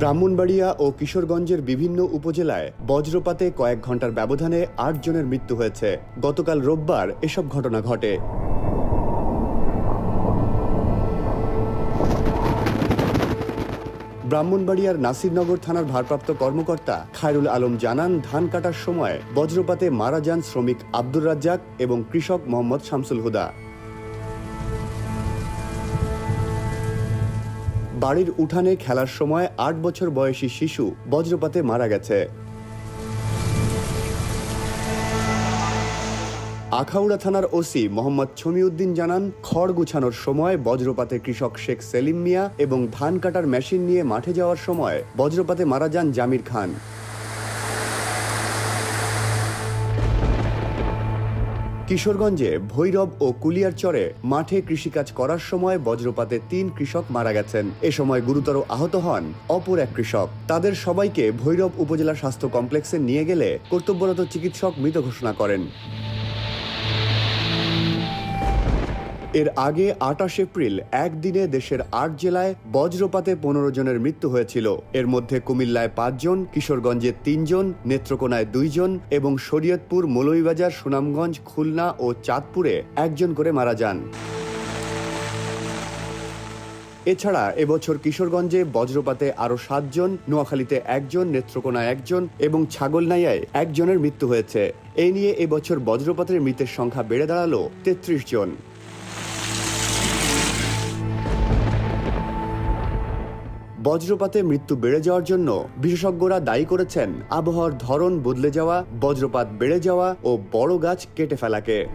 ব্রাহ্মণবাড়িয়া ও কিশোরগঞ্জের বিভিন্ন উপজেলায় বজ্রপাতে কয়েক ঘণ্টার ব্যবধানে আট জনের মৃত্যু হয়েছে। গতকাল রোববার এসব ঘটনা ঘটে। ব্রাহ্মণবাড়িয়ার নাসিরনগর থানার ভারপ্রাপ্ত কর্মকর্তা খায়রুল আলম জানান, ধান কাটার সময় বজ্রপাতে মারা যান শ্রমিক আব্দুর রাজ্জাক এবং কৃষক মোহাম্মদ শামসুল হুদা। বাড়ির উঠানে খেলার সময় আট বছর বয়সী শিশু বজ্রপাতে মারা গেছে। আখাউড়া থানার ওসি মোহাম্মদ ছমিউদ্দিন জানান, খড় গুছানোর সময় বজ্রপাতে কৃষক শেখ সেলিম মিয়া এবং ধান কাটার মেশিন নিয়ে মাঠে যাওয়ার সময় বজ্রপাতে মারা যান জামির খান। কিশোরগঞ্জে ভৈরব ও কুলিয়ার চরে মাঠে কৃষিকাজ করার সময় বজ্রপাতে তিন কৃষক মারা গেছেন। এ সময় গুরুতর আহত হন অপর এক কৃষক। তাদের সবাইকে ভৈরব উপজেলা স্বাস্থ্য কমপ্লেক্সে নিয়ে গেলে কর্তব্যরত চিকিৎসক মৃত ঘোষণা করেন। এর আগে আটাশ এপ্রিল একদিনে দেশের আট জেলায় বজ্রপাতে পনেরো জনের মৃত্যু হয়েছিল। এর মধ্যে কুমিল্লায় পাঁচজন কিশোরগঞ্জে তিনজন নেত্রকোনায় দুইজন এবং শরীয়তপুর, মৌলভীবাজার, সুনামগঞ্জ, খুলনা ও চাঁদপুরে একজন করে মারা যান। এছাড়া এবছর কিশোরগঞ্জে বজ্রপাতে আরও সাতজন নোয়াখালীতে একজন নেত্রকোনায় একজন এবং ছাগলনাইয়ায় একজনের মৃত্যু হয়েছে। এই নিয়ে এবছর বজ্রপাতের মৃতের সংখ্যা বেড়ে দাঁড়াল তেত্রিশ জন। বজ্রপাতে মৃত্যু বেড়ে যাওয়ার জন্য বিশেষজ্ঞরা দায়ী করেছেন আবহাওয়ার ধরন বদলে যাওয়া, বজ্রপাত বেড়ে যাওয়া ও বড় গাছ কেটে ফেলাকে।